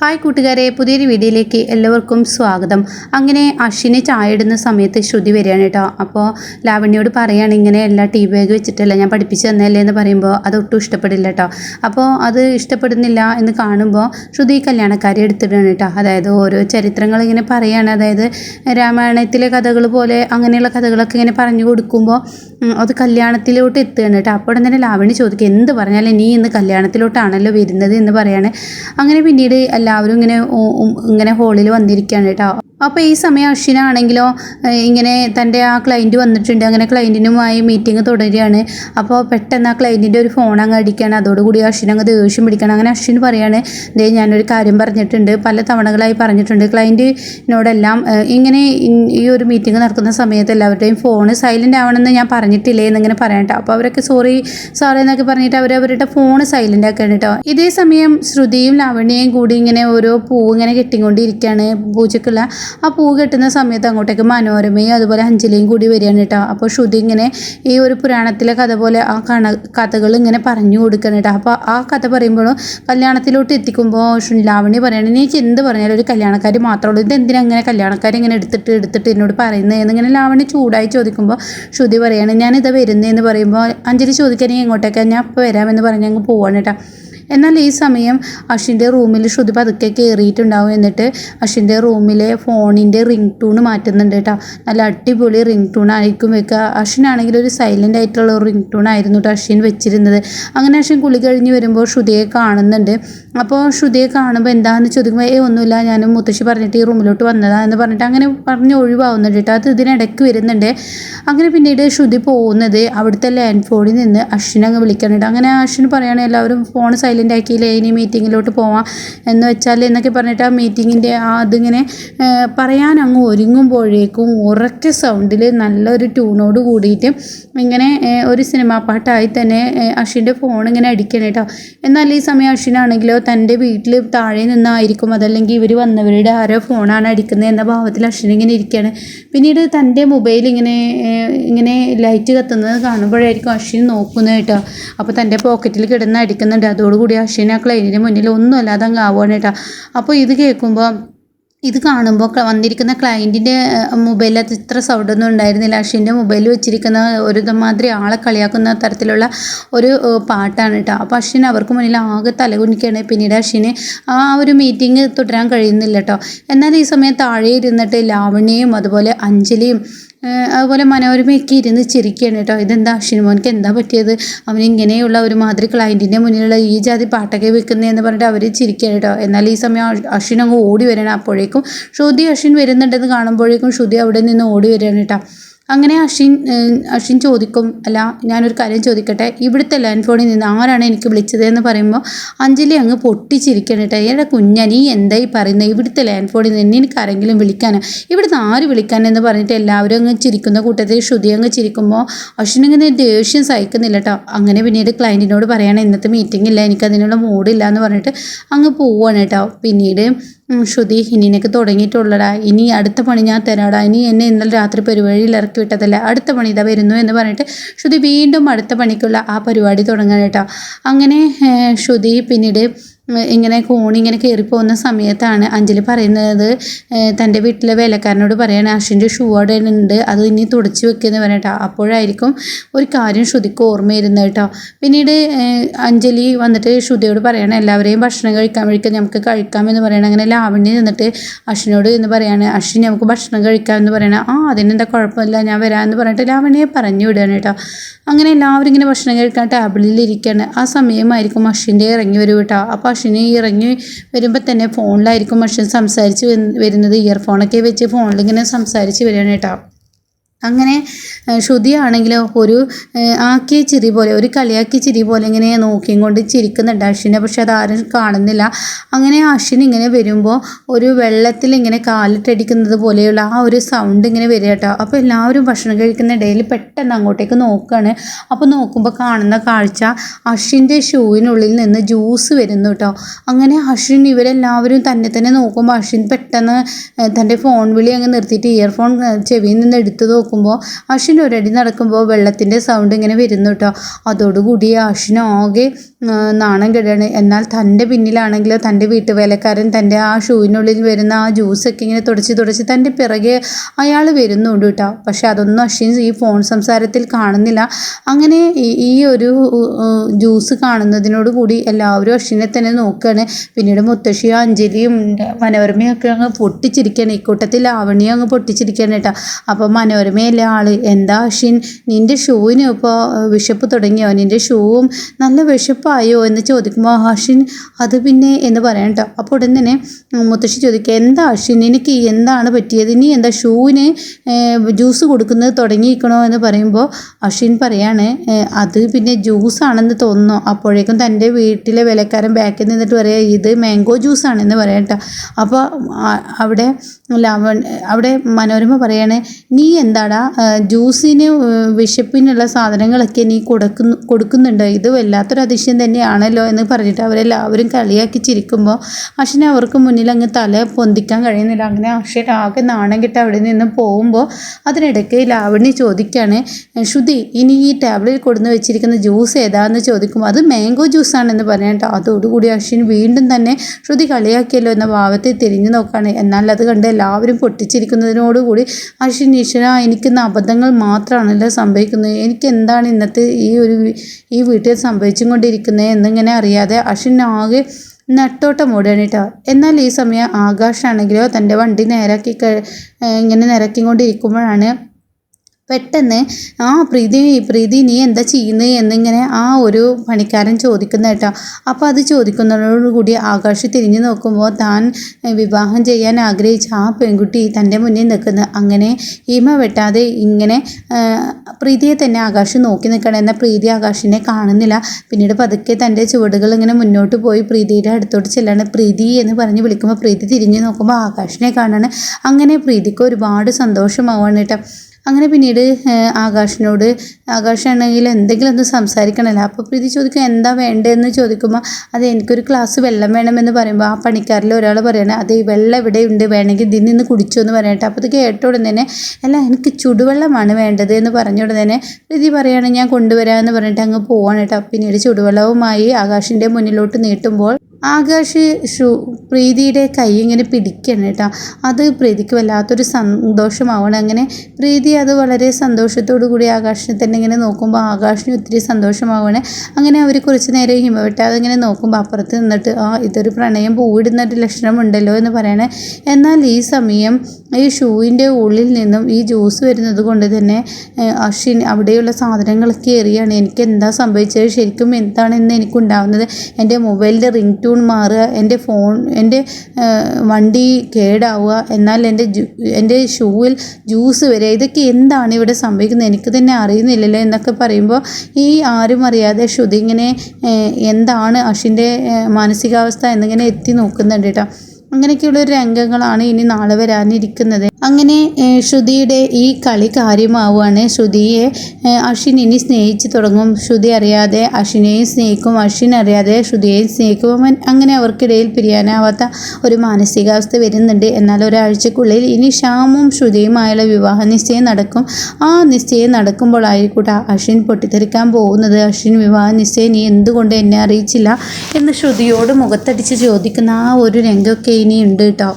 Hi കൂട്ടുകാരെ പുതിയൊരു വീഡിയോയിലേക്ക് എല്ലാവർക്കും സ്വാഗതം. അങ്ങനെ അശ്വിനെ ചായ ഇടുന്ന സമയത്ത് ശ്രുതി വരികയാണ് കേട്ടോ. അപ്പോൾ ലാവണ്യോട് പറയുകയാണ് ഇങ്ങനെ എല്ലാ ടീ ബാഗ് വെച്ചിട്ടല്ല ഞാൻ പഠിപ്പിച്ചു തന്നല്ലേ എന്ന് പറയുമ്പോൾ അത് ഒട്ടും ഇഷ്ടപ്പെടില്ല കേട്ടോ. അപ്പോൾ അത് ഇഷ്ടപ്പെടുന്നില്ല എന്ന് കാണുമ്പോൾ ശ്രുതി കല്യാണക്കാരി എടുത്തിട്ടാണ് കേട്ടോ. അതായത് ഓരോ ചരിത്രങ്ങൾ ഇങ്ങനെ പറയുകയാണ് അതായത് രാമായണത്തിലെ കഥകൾ പോലെ അങ്ങനെയുള്ള കഥകളൊക്കെ ഇങ്ങനെ പറഞ്ഞു കൊടുക്കുമ്പോൾ അത് കല്യാണത്തിലോട്ട് എത്തുകയാണ് കേട്ടോ. അപ്പോൾ തന്നെ ലാവണി ചോദിക്കുക എന്ത് പറഞ്ഞാലും നീ ഇന്ന് കല്യാണത്തിലോട്ടാണല്ലോ വരുന്നത്? എന്ന് പറയാണ്. അങ്ങനെ പിന്നീട് എല്ലാവരും ഇങ്ങനെ ഇങ്ങനെ ഹോളിൽ വന്നിരിക്കുകയാണ് കേട്ടോ. അപ്പോൾ ഈ സമയം അശ്വിനാണെങ്കിലോ ഇങ്ങനെ തന്റെ ആ ക്ലയന്റ് വന്നിട്ടുണ്ട് അങ്ങനെ ക്ലയന്റിനുമായി മീറ്റിംഗ് തുടരുകയാണ്. അപ്പോൾ പെട്ടെന്ന് ആ ക്ലയന്റിന്റെ ഒരു ഫോൺ അങ്ങ് അടിക്കുകയാണ്. അതോടുകൂടി അശ്വിൻ അങ്ങ് ദേഷ്യം പിടിക്കണം അങ്ങനെ അശ്വിൻ പറയാണ് ദേ ഞാനൊരു കാര്യം പറഞ്ഞിട്ടുണ്ട്. പല തവണകളായി പറഞ്ഞിട്ടുണ്ട്. ക്ലയന്റിനോടെല്ലാം ഏഹ് ഇങ്ങനെ ഈ ഒരു മീറ്റിംഗ് നടക്കുന്ന സമയത്ത് എല്ലാവരുടെയും ഫോൺ സൈലന്റ് ആവണമെന്ന് ഞാൻ പറഞ്ഞിട്ടില്ലേ എന്നിങ്ങനെ പറയാം കേട്ടോ അപ്പോൾ അവരൊക്കെ സോറി സോറി എന്നൊക്കെ പറഞ്ഞിട്ട് അവർ അവരുടെ ഫോൺ സൈലന്റ് ആക്കുകയാണ് കേട്ടോ ഇതേ സമയം ശ്രുതിയും ലാവണ്യയും കൂടി ഇങ്ങനെ ഓരോ പൂ ഇങ്ങനെ കെട്ടിക്കൊണ്ടിരിക്കുകയാണ് പൂജക്കുള്ള ആ പൂ കെട്ടുന്ന സമയത്ത് അങ്ങോട്ടേക്ക് മനോരമയും അതുപോലെ അഞ്ജലിയും കൂടി വരികയാണ് കേട്ടോ. അപ്പോൾ ശ്രുതി ഇങ്ങനെ ഈ ഒരു പുരാണത്തിലെ കഥ പോലെ ആ കണ കഥകൾ ഇങ്ങനെ പറഞ്ഞു കൊടുക്കണം കേട്ടോ. അപ്പോൾ ആ കഥ പറയുമ്പോഴും കല്യാണത്തിലോട്ട് എത്തിക്കുമ്പോൾ ലാവണി എനിക്ക് നീ എന്ത് പറഞ്ഞാലും ഒരു കല്യാണക്കാരി മാത്രമുള്ളൂ ഇത് എന്തിനാ അങ്ങനെ കല്യാണക്കാരി ഇങ്ങനെ എടുത്തിട്ട് എടുത്തിട്ട് എന്നോട് പറയുന്നത് എന്നിങ്ങനെ ലാവണി ചൂടായി ചോദിക്കുമ്പോൾ ശ്രുതി പറയാണ് ഞാനിത് വരുന്നതെന്ന് പറയുമ്പോൾ അഞ്ജലി ചോദിക്കാൻ എങ്ങോട്ടേക്കാണ് ഞാൻ ഇപ്പോൾ വരാമെന്ന് പറഞ്ഞ് അങ്ങ് പോവാണ് കേട്ടോ. എന്നാൽ ഈ സമയം അഷിന്റെ റൂമിൽ ശ്രുതി പതുക്കെ കയറിയിട്ടുണ്ടാവും എന്നിട്ട് അഷിന്റെ റൂമിലെ ഫോണിന്റെ റിംഗ് ടൂൺ മാറ്റുന്നുണ്ട് കേട്ടോ. നല്ല അടിപൊളി റിംഗ് ടൂൺ ആയിരിക്കും വെക്കുക. അഷിനാണെങ്കിൽ ഒരു സൈലന്റ് ആയിട്ടുള്ള ഒരു റിംഗ് ടൂൺ ആയിരുന്നു കേട്ടോ അഷിൻ വെച്ചിരുന്നത്. അങ്ങനെ അഷിൻ കുളി കഴിഞ്ഞ് വരുമ്പോൾ ശ്രുതിയെ കാണുന്നുണ്ട്. അപ്പോൾ ശ്രുതിയെ കാണുമ്പോൾ എന്താണെന്ന് ചോദിക്കുമ്പോൾ ഏ ഒന്നുമില്ല ഞാൻ മുത്തശ്ശി പറഞ്ഞിട്ട് ഈ റൂമിലോട്ട് വന്നതാ എന്ന് പറഞ്ഞിട്ട് അങ്ങനെ പറഞ്ഞ് ഒഴിവാകുന്നുണ്ട് കേട്ടോ. അത് ഇതിനിടയ്ക്ക് വരുന്നുണ്ട്. അങ്ങനെ പിന്നീട് ശ്രുതി പോകുന്നത് അവിടുത്തെ ലാൻഡ് ഫോണിൽ നിന്ന് അഷിനെ അങ്ങ് വിളിക്കാനുണ്ട് അങ്ങനെ അഷിന് പറയുകയാണെങ്കിൽ എല്ലാവരും ഫോൺ സൈലന്റ് ആക്കിയില്ലേ ഇനി മീറ്റിങ്ങിലോട്ട് പോവാം എന്ന് വെച്ചാൽ എന്നൊക്കെ പറഞ്ഞിട്ട് ആ മീറ്റിങ്ങിന്റെ ആ അതിങ്ങനെ പറയാൻ അങ്ങ് ഒരുങ്ങുമ്പോഴേക്കും ഉറക്കെ സൗണ്ടിൽ നല്ലൊരു ട്യൂണോട് കൂടിയിട്ട് ഇങ്ങനെ ഒരു സിനിമാ പാട്ടായി തന്നെ അഷിന്റെ ഫോൺ ഇങ്ങനെ അടിക്കണം കേട്ടോ. എന്നാൽ ഈ സമയം അഷിനാണെങ്കിലോ തന്റെ വീട്ടിൽ താഴെ നിന്നായിരിക്കും അതല്ലെങ്കിൽ ഇവർ വന്നവരുടെ ആരോ ഫോണാണ് അടിക്കുന്നത് എന്ന ഭാവത്തിൽ അഷിൻ ഇങ്ങനെ ഇരിക്കുകയാണ് പിന്നീട് തന്റെ മൊബൈൽ ഇങ്ങനെ ഇങ്ങനെ ലൈറ്റ് കത്തുന്നത് കാണുമ്പോഴായിരിക്കും അഷിൻ നോക്കുന്നത് കേട്ടോ. അപ്പോൾ തന്റെ പോക്കറ്റിൽ കിടന്ന് അടിക്കുന്നുണ്ട്. അതോടുകൂടി അശ്വിൻ ആ ക്ലൈന്റിന് മുന്നിൽ ഒന്നും അല്ലാതെ അങ്ങ് ആവുകയാണ് കേട്ടോ. അപ്പോൾ ഇത് കേൾക്കുമ്പോൾ ഇത് കാണുമ്പോൾ വന്നിരിക്കുന്ന ക്ലയന്റിന്റെ മൊബൈലിൽ അത് ഇത്ര സൗണ്ടൊന്നും ഉണ്ടായിരുന്നില്ല. അഷിന്റെ മൊബൈൽ വെച്ചിരിക്കുന്ന ഒരു മാതിരി ആളെ കളിയാക്കുന്ന തരത്തിലുള്ള ഒരു പാട്ടാണ് കേട്ടോ. അപ്പോൾ അഷിൻ അവർക്ക് മുന്നിൽ ആകെ തലകുനിക്കുകയാണ്. പിന്നീട് അശ്വിന് ആ ഒരു മീറ്റിംഗ് തുടരാൻ കഴിയുന്നില്ല കേട്ടോ. എന്നാൽ ഈ സമയം താഴെ ഇരുന്നിട്ട് ലാവണ്യയും അതുപോലെ അഞ്ജലിയും അതുപോലെ മനോരമയൊക്കെ ഇരുന്ന് ചിരിക്കുകയാണ് കേട്ടോ. ഇതെന്താ അശ്വിൻ മോനിക്ക് എന്താ പറ്റിയത്? അവൻ ഇങ്ങനെയുള്ള ഒരു മാതിരി ക്ലയന്റിന്റെ മുന്നിലുള്ള ഈ ജാതി പാട്ടൊക്കെ വെക്കുന്നതെന്ന് പറഞ്ഞിട്ട് അവർ ചിരിക്കുകയാണ് കേട്ടോ. എന്നാൽ ഈ സമയം അശ്വിൻ അങ്ങ് ഓടി വരണം. അപ്പോഴേക്കും ശ്രുതി അശ്വിൻ വരുന്നുണ്ടെന്ന് കാണുമ്പോഴേക്കും ശ്രുതി അവിടെ നിന്ന് ഓടി വരികയാണ് കേട്ടോ. അങ്ങനെ അഷിൻ അശ്വിൻ ചോദിക്കും അല്ല ഞാനൊരു കാര്യം ചോദിക്കട്ടെ? ഇവിടുത്തെ ലാൻഡ് ഫോണിൽ നിന്ന് ആരാണ് എനിക്ക് വിളിച്ചത് എന്ന് പറയുമ്പോൾ അഞ്ജലി അങ്ങ് പൊട്ടിച്ചിരിക്കണം കേട്ടോ. എന്റെ കുഞ്ഞ നീ എന്തായി പറയുന്നത് ഇവിടുത്തെ ലാൻഡ് ഫോണിൽ നിന്ന് എനിക്ക് ആരെങ്കിലും വിളിക്കാനോ? ഇവിടുന്ന് ആര് വിളിക്കാനെന്ന് പറഞ്ഞിട്ട് എല്ലാവരും അങ്ങ് ചിരിക്കുന്ന കൂട്ടത്തിൽ ശ്രുതി അങ്ങ് ചിരിക്കുമ്പോൾ അശ്വിൻ ഇങ്ങനെ ദേഷ്യം സഹിക്കുന്നില്ല കേട്ടോ. അങ്ങനെ പിന്നീട് ക്ലയന്റിനോട് പറയാണ് ഇന്നത്തെ മീറ്റിംഗ് ഇല്ല എനിക്ക് അതിനുള്ള മൂഡില്ല എന്ന് പറഞ്ഞിട്ട് അങ്ങ് പോവുകയാണ് കേട്ടോ. പിന്നീട് ശ്രുതി ഇനി നിനക്ക് തുടങ്ങിയിട്ടുള്ളടാ. ഇനി അടുത്ത പണി ഞാൻ തരാടാ. ഇനി എന്നെ ഇന്നലെ രാത്രി പരിപാടിയിൽ ഇറക്കി വിട്ടതല്ല. അടുത്ത പണി ഇതാ വരുന്നു എന്ന് പറഞ്ഞിട്ട് ശ്രുതി വീണ്ടും അടുത്ത പണിക്കുള്ള ആ പരിപാടി തുടങ്ങണം കേട്ടോ. അങ്ങനെ ശ്രുതി പിന്നീട് ഇങ്ങനെ കോണി ഇങ്ങനെ കയറിപ്പോകുന്ന സമയത്താണ് അഞ്ജലി പറയുന്നത് തന്റെ വീട്ടിലെ വേലക്കാരനോട് പറയാണ് അശ്വിന്റെ ഷൂ അവിടെ ഉണ്ട് അത് ഇനി തുടച്ച് വെക്കുമെന്ന് പറയട്ടോ അപ്പോഴായിരിക്കും ഒരു കാര്യം ശ്രുതിക്ക് ഓർമ്മ വരുന്നത് കേട്ടോ പിന്നീട് അഞ്ജലി വന്നിട്ട് ശ്രുതിയോട് പറയണം എല്ലാവരെയും ഭക്ഷണം കഴിക്കാൻ കഴിക്കാം നമുക്ക് കഴിക്കാമെന്ന് പറയണം. അങ്ങനെ ലാവണ്യ നിന്നിട്ട് അശ്വിനോട് എന്ന് പറയാണ് അശ്വിൻ നമുക്ക് ഭക്ഷണം കഴിക്കാമെന്ന് പറയണം. ആ അതിനെന്താ കുഴപ്പമില്ല ഞാൻ വരാമെന്ന് പറഞ്ഞിട്ട് ലാവണ്യെ പറഞ്ഞു വിടുകയാണ് കേട്ടോ അങ്ങനെ എല്ലാവരും ഇങ്ങനെ ഭക്ഷണം കഴിക്കാൻ ടേബിളിൽ ഇരിക്കുകയാണ്. ആ സമയമായിരിക്കും അശ്വിന്റെ ഇറങ്ങി വരും കേട്ടോ അപ്പോൾ അശ്വിന് ഇറങ്ങി വരുമ്പോൾ തന്നെ ഫോണിലായിരിക്കും അശ്വിൻ സംസാരിച്ച് വരുന്നത് ഇയർഫോണൊക്കെ വെച്ച് ഫോണിൽ ഇങ്ങനെ സംസാരിച്ച് വരികയാണ് കേട്ടോ. അങ്ങനെ ശ്രുതിയാണെങ്കിലോ ഒരു ആക്കിയ ചിരി പോലെ ഒരു കളിയാക്കിയ ചിരി പോലെ ഇങ്ങനെ നോക്കിയും കൊണ്ട് ചിരിക്കുന്നുണ്ട് അശ്വിനെ. പക്ഷെ അതാരും കാണുന്നില്ല. അങ്ങനെ അശ്വിൻ ഇങ്ങനെ വരുമ്പോൾ ഒരു വെള്ളത്തിൽ ഇങ്ങനെ കാലിട്ടടിക്കുന്നത് പോലെയുള്ള ആ ഒരു സൗണ്ട് ഇങ്ങനെ വരിക കേട്ടോ. അപ്പോൾ എല്ലാവരും ഭക്ഷണം കഴിക്കുന്ന ഇടയിൽ പെട്ടെന്ന് അങ്ങോട്ടേക്ക് നോക്കുകയാണ് അപ്പോൾ നോക്കുമ്പോൾ കാണുന്ന കാഴ്ച അശ്വിന്റെ ഷൂവിനുള്ളിൽ നിന്ന് ജ്യൂസ് വരുന്നു കേട്ടോ. അങ്ങനെ അശ്വിൻ ഇവരെല്ലാവരും തന്നെ തന്നെ നോക്കുമ്പോൾ അശ്വിൻ പെട്ടെന്ന് തന്റെ ഫോൺ വിളി അങ്ങ് നിർത്തിയിട്ട് ഇയർഫോൺ ചെവിയിൽ നിന്ന് എടുത്ത് നോക്കുമ്പോൾ നോക്കുമ്പോൾ അശ്വിൻ ഒരടി നടക്കുമ്പോൾ വെള്ളത്തിന്റെ സൗണ്ട് ഇങ്ങനെ വരുന്നു കേട്ടോ അതോടുകൂടി അശ്വിൻ ആകെ നാണം കെടുകയാണ്. എന്നാൽ തന്റെ പിന്നിലാണെങ്കിലോ തന്റെ വീട്ടുവേലക്കാരൻ തന്റെ ആ ഷൂവിനുള്ളിൽ വരുന്ന ആ ജ്യൂസൊക്കെ ഇങ്ങനെ തുടച്ച് തുടച്ച് തന്റെ പിറകെ അയാൾ വരുന്നുണ്ട് കേട്ടോ പക്ഷെ അതൊന്നും അശ്വിൻ ഈ ഫോൺ സംസാരത്തിൽ കാണുന്നില്ല. അങ്ങനെ ഈ- ഒരു ജ്യൂസ് കാണുന്നതിനോട് കൂടി എല്ലാവരും അശ്വിനെ തന്നെ നോക്കുകയാണ് പിന്നീട് മുത്തശ്ശിയും അഞ്ജലിയും മനോരമയും ഒക്കെ അങ്ങ് പൊട്ടിച്ചിരിക്കുകയാണ് ഇക്കൂട്ടത്തിൽ ലാവണിയും അങ്ങ് പൊട്ടിച്ചിരിക്കുകയാണ് കേട്ടോ അപ്പോൾ മനോരമയല്ലേ ആൾ. എന്താ ഷിൻ? നിന്റെ ഷൂവിന് ഇപ്പോൾ വിശപ്പ് തുടങ്ങിയോ? നിന്റെ ഷൂവും നല്ല വിശപ്പായോ? എന്ന് ചോദിക്കുമ്പോൾ അഷിൻ അത് പിന്നെ എന്ന് പറയാം കേട്ടോ അപ്പോൾ ഉടൻ തന്നെ മുത്തശ്ശി ചോദിക്കുക എന്താ ഷിൻ? എനിക്ക് എന്താണ് പറ്റിയത്? ഇനി എന്താ ഷൂവിന് ജ്യൂസ് കൊടുക്കുന്നത് തുടങ്ങിയിരിക്കണോ? എന്ന് പറയുമ്പോൾ അഷിൻ പറയാണ് അത് പിന്നെ ജ്യൂസാണെന്ന് തോന്നുന്നു. അപ്പോഴേക്കും തന്റെ വീട്ടിലെ വിലക്കാരൻ ബാക്കിൽ നിന്നിട്ട് പറയാം ഇത് മാംഗോ ജ്യൂസാണെന്ന് പറയാം കേട്ടോ അപ്പോൾ അവിടെ ലവൺ അവിടെ മനോരമ പറയാണ് നീ എന്താടാ? ആ, ജ്യൂസിന് വിശപ്പിനുള്ള സാധനങ്ങളൊക്കെ നീ കൊടുക്കുന്നു കൊടുക്കുന്നുണ്ട്? ഇത് വല്ലാത്തൊരു അതിശയം തന്നെയാണല്ലോ എന്ന് പറഞ്ഞിട്ട് അവരെല്ലാവരും കളിയാക്കി ചിരിക്കുമ്പോൾ അശ്വിന് അവർക്ക് മുന്നിൽ അങ്ങ് തല പൊന്തിക്കാൻ കഴിയുന്നില്ല. അങ്ങനെ അശ്വിൻ ആകെ നാണം കിട്ട അവിടെ നിന്ന് പോകുമ്പോൾ അതിനിടയ്ക്ക് ലാവണി ചോദിക്കുകയാണ് ശ്രുതി ഇനി ഈ ടാബ്ലറ്റിൽ കൊടുന്ന് വെച്ചിരിക്കുന്ന ജ്യൂസ് ഏതാന്ന് ചോദിക്കുമ്പോൾ അത് മാംഗോ ജ്യൂസാണെന്ന് പറഞ്ഞിട്ട് അതോടുകൂടി അശ്വിൻ വീണ്ടും തന്നെ ശ്രുതി കളിയാക്കിയല്ലോ എന്ന ഭാവത്തിൽ തിരിഞ്ഞു നോക്കുകയാണ്. എന്നാൽ അത് കണ്ട് എല്ലാവരും പൊട്ടിച്ചിരിക്കുന്നതിനോടുകൂടി അശ്വിൻ ഈശ്വര എനിക്കിന്ന് അബദ്ധങ്ങൾ മാത്രമാണല്ലോ സംഭവിക്കുന്നത്. എനിക്ക് എന്താണ് ഇന്നത്തെ ഈ ഒരു ഈ വീട്ടിൽ സംഭവിച്ചും കൊണ്ടിരിക്കുന്നത് എന്നിങ്ങനെ അറിയാതെ അശ്വിൻ ആകെ നട്ടോട്ടം ഓടുകയാണ് കേട്ടോ. എന്നാൽ ഈ സമയം ആകാശാണെങ്കിലോ തന്റെ വണ്ടി നേരാക്കി ഇങ്ങനെ നിരക്കിക്കൊണ്ടിരിക്കുമ്പോഴാണ് പെട്ടെന്ന് ആ പ്രീതി പ്രീതി നീ എന്താ ചെയ്യുന്നത് എന്നിങ്ങനെ ആ ഒരു പണിക്കാരൻ ചോദിക്കുന്ന കേട്ടോ. അപ്പോൾ അത് ചോദിക്കുന്നതോടുകൂടി ആകാശ് തിരിഞ്ഞു നോക്കുമ്പോൾ താൻ വിവാഹം ചെയ്യാൻ ആഗ്രഹിച്ച ആ പെൺകുട്ടി തന്റെ മുന്നിൽ നിൽക്കുന്നു. അങ്ങനെ ഈമ വെട്ടാതെ ഇങ്ങനെ പ്രീതിയെ തന്നെ ആകാശ് നോക്കി നിൽക്കണം എന്നാൽ പ്രീതി ആകാശിനെ കാണുന്നില്ല. പിന്നീട് പതുക്കെ തന്റെ ചുവടുകൾ ഇങ്ങനെ മുന്നോട്ട് പോയി പ്രീതിയുടെ അടുത്തോട്ട് ചെല്ലാണ്. പ്രീതി എന്ന് പറഞ്ഞ് വിളിക്കുമ്പോൾ പ്രീതി തിരിഞ്ഞു നോക്കുമ്പോൾ ആകാശിനെ കാണാണ്. അങ്ങനെ പ്രീതിക്ക് ഒരുപാട് സന്തോഷമാവാണ് കേട്ടോ. അങ്ങനെ പിന്നീട് ആകാശിനോട് ആകാശാണെങ്കിൽ എന്തെങ്കിലും ഒന്ന് സംസാരിക്കണമല്ലോ അപ്പോൾ പ്രീതി ചോദിക്കും എന്താ വേണ്ടതെന്ന് ചോദിക്കുമ്പോൾ അത് എനിക്കൊരു ഗ്ലാസ് വെള്ളം വേണമെന്ന് പറയുമ്പോൾ ആ പണിക്കാരിൽ ഒരാൾ പറയണേ അത് ഈ വെള്ളം ഇവിടെയുണ്ട് വേണമെങ്കിൽ ഇതിൽ നിന്ന് കുടിച്ചു എന്ന് പറയട്ടെ അപ്പോൾ ഇത് കേട്ട ഉടൻ തന്നെ അല്ല എനിക്ക് ചുടുവെള്ളമാണ് വേണ്ടത് എന്ന് പറഞ്ഞ ഉടൻ തന്നെ പ്രീതി പറയുകയാണ് ഞാൻ കൊണ്ടുവരാമെന്ന് പറഞ്ഞിട്ട് അങ്ങ് പോവാണ് കേട്ടോ. പിന്നീട് ചുടുവെള്ളവുമായി ആകാശിന്റെ മുന്നിലോട്ട് നീട്ടുമ്പോൾ ആകാശ് ഷു പ്രീതിയുടെ കൈ ഇങ്ങനെ പിടിക്കണം കേട്ടോ. അത് പ്രീതിക്ക് വല്ലാത്തൊരു സന്തോഷമാവണം. അങ്ങനെ പ്രീതി അത് വളരെ സന്തോഷത്തോടു കൂടി ആകാശിനെ തന്നെ ഇങ്ങനെ നോക്കുമ്പോൾ ആകാശിന് ഒത്തിരി സന്തോഷമാവണേ. അങ്ങനെ അവർ കുറച്ച് നേരം ഹിമവെട്ടാതെ ഇങ്ങനെ നോക്കുമ്പോൾ അപ്പുറത്ത് നിന്നിട്ട് ആ ഇതൊരു പ്രണയം പൂവിടുന്ന ഒരു ലക്ഷണമുണ്ടല്ലോ എന്ന് പറയണേ. എന്നാൽ ഈ സമയം ഈ ഷൂവിന്റെ ഉള്ളിൽ നിന്നും ഈ ജ്യൂസ് വരുന്നത് കൊണ്ട് തന്നെ അഷിൻ അവിടെയുള്ള സാധനങ്ങളൊക്കെ എറിയാണ്. എനിക്ക് എന്താ സംഭവിച്ചത്? ശരിക്കും എന്താണെന്ന് എനിക്കുണ്ടാവുന്നത്? എന്റെ മൊബൈലിന്റെ റിംഗ് ടൂൺ മാറുക എന്റെ ഫോൺ എന്റെ വണ്ടി കേടാവുക എന്നാൽ എന്റെ എന്റെ ഷൂവിൽ ജ്യൂസ് വരെ ഇതൊക്കെ എന്താണ് ഇവിടെ സംഭവിക്കുന്നത്? എനിക്ക് തന്നെ അറിയുന്നില്ലല്ലോ എന്നൊക്കെ പറയുമ്പോൾ ഈ ആരും അറിയാതെ ശ്രുതി ഇങ്ങനെ എന്താണ് അഷിന്റെ മാനസികാവസ്ഥ എന്നിങ്ങനെ എത്തി നോക്കുന്നുണ്ട് കേട്ടോ. അങ്ങനെയൊക്കെയുള്ളൊരു രംഗങ്ങളാണ് ഇനി നാളെ വരാനിരിക്കുന്നത്. അങ്ങനെ ശ്രുതിയുടെ ഈ കളി കാര്യമാവുകയാണ്. ശ്രുതിയെ അശ്വിൻ ഇനി സ്നേഹിച്ച് തുടങ്ങും. ശ്രുതി അറിയാതെ അശ്വിനെയും സ്നേഹിക്കും. അശ്വിൻ അറിയാതെ ശ്രുതിയെയും സ്നേഹിക്കും. അങ്ങനെ അവർക്കിടയിൽ പിരിയാനാവാത്ത ഒരു മാനസികാവസ്ഥ വരുന്നുണ്ട്. എന്നാൽ ഒരാഴ്ചക്കുള്ളിൽ ഇനി ശ്യാമും ശ്രുതിയുമായുള്ള വിവാഹ നിശ്ചയം നടക്കും. ആ നിശ്ചയം നടക്കുമ്പോഴായിരിക്കൂട്ടാ അശ്വിൻ പൊട്ടിത്തെറിക്കാൻ പോകുന്നത്. അശ്വിൻ വിവാഹ നിശ്ചയം നീ എന്തുകൊണ്ട് എന്നെ അറിയിച്ചില്ല എന്ന് ശ്രുതിയോട് മുഖത്തടിച്ച് ചോദിക്കുന്ന ആ ഒരു രംഗമൊക്കെ ഇനി ഉണ്ട് കേട്ടോ